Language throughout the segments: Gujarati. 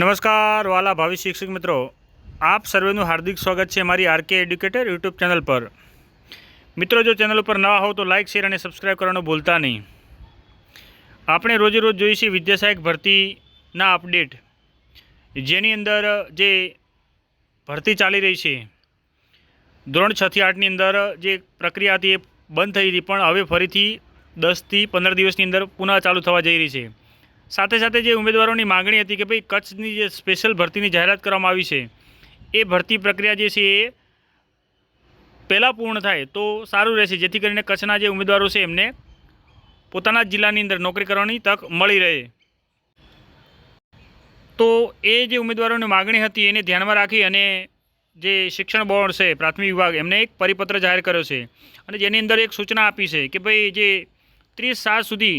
નમસ્કાર, વાલા ભાવિ શિક્ષક મિત્રો. આપ સર્વેનું હાર્દિક સ્વાગત છે મારી આરકે એડ્યુકેટર યુટ્યુબ ચેનલ પર. મિત્રો, જો ચેનલ ઉપર નવા હો તો લાઇક શેર અને સબસ્ક્રાઈબ કરવાનું ભૂલતા નહીં. આપણે રોજે રોજ જોઈએ છીએ વિદ્યા સહાયક ભરતીના અપડેટ જેની અંદર જે ભરતી ચાલી રહી છે, ધોરણ છથી આઠની અંદર જે પ્રક્રિયા હતી એ બંધ થઈ હતી, પણ હવે ફરીથી દસથી પંદર દિવસની અંદર પુનઃ ચાલુ થવા જઈ રહી છે. સાથે સાથે જે ઉમેદવારોની માગણી હતી કે ભાઈ કચ્છની જે સ્પેશિયલ ભરતીની જાહેરાત કરવામાં આવી છે, એ ભરતી પ્રક્રિયા જે છે એ પહેલાં પૂર્ણ થાય તો સારું રહેશે, જેથી કરીને કચ્છના જે ઉમેદવારો છે એમને પોતાના જિલ્લાની અંદર નોકરી કરવાની તક મળી રહે. તો એ જે ઉમેદવારોની માગણી હતી એને ધ્યાનમાં રાખી અને જે શિક્ષણ બોર્ડ છે, પ્રાથમિક વિભાગ, એમને એક પરિપત્ર જાહેર કર્યો છે. અને જેની અંદર એક સૂચના આપી છે કે ભાઈ જે ત્રીસ સાત સુધી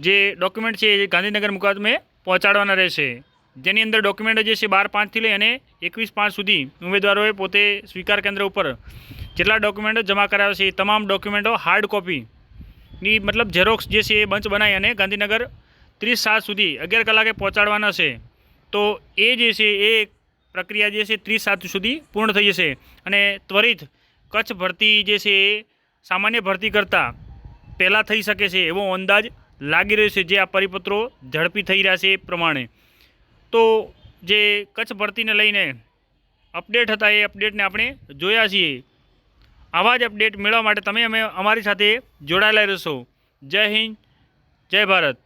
જે ડોક્યુમેન્ટ છે એ ગાંધીનગર મુકાદમે પહોંચાડવાના રહેશે. જેની અંદર ડોક્યુમેન્ટ જે છે બાર પાંચથી લઈ અને એકવીસ પાંચ સુધી ઉમેદવારોએ પોતે સ્વીકાર કેન્દ્ર ઉપર જેટલા ડોક્યુમેન્ટો જમા કરાવ્યા છે એ તમામ ડોક્યુમેન્ટો હાર્ડ કોપીની મતલબ ઝેરોક્સ જે છે એ બંચ બનાવી અને ગાંધીનગર ત્રીસ સાત સુધી અગિયાર કલાકે પહોંચાડવાના છે. તો એ જે છે એ પ્રક્રિયા જે છે ત્રીસ સાત સુધી પૂર્ણ થઈ જશે અને ત્વરિત કચ્છ ભરતી જે છે એ સામાન્ય ભરતી કરતાં પહેલાં થઈ શકે છે એવો અંદાજ લાગી રહ્યું છે જે આ પરિપત્રો ઝડપી થઈ રહ્યા છે એ પ્રમાણે. તો જે કચ્છ ભરતીને લઈને અપડેટ હતા એ અપડેટને આપણે જોયા છીએ. આવા જ અપડેટ મેળવવા માટે તમે અમે અમારી સાથે જોડાયેલા રહેશો. જય હિન્દ, જય ભારત.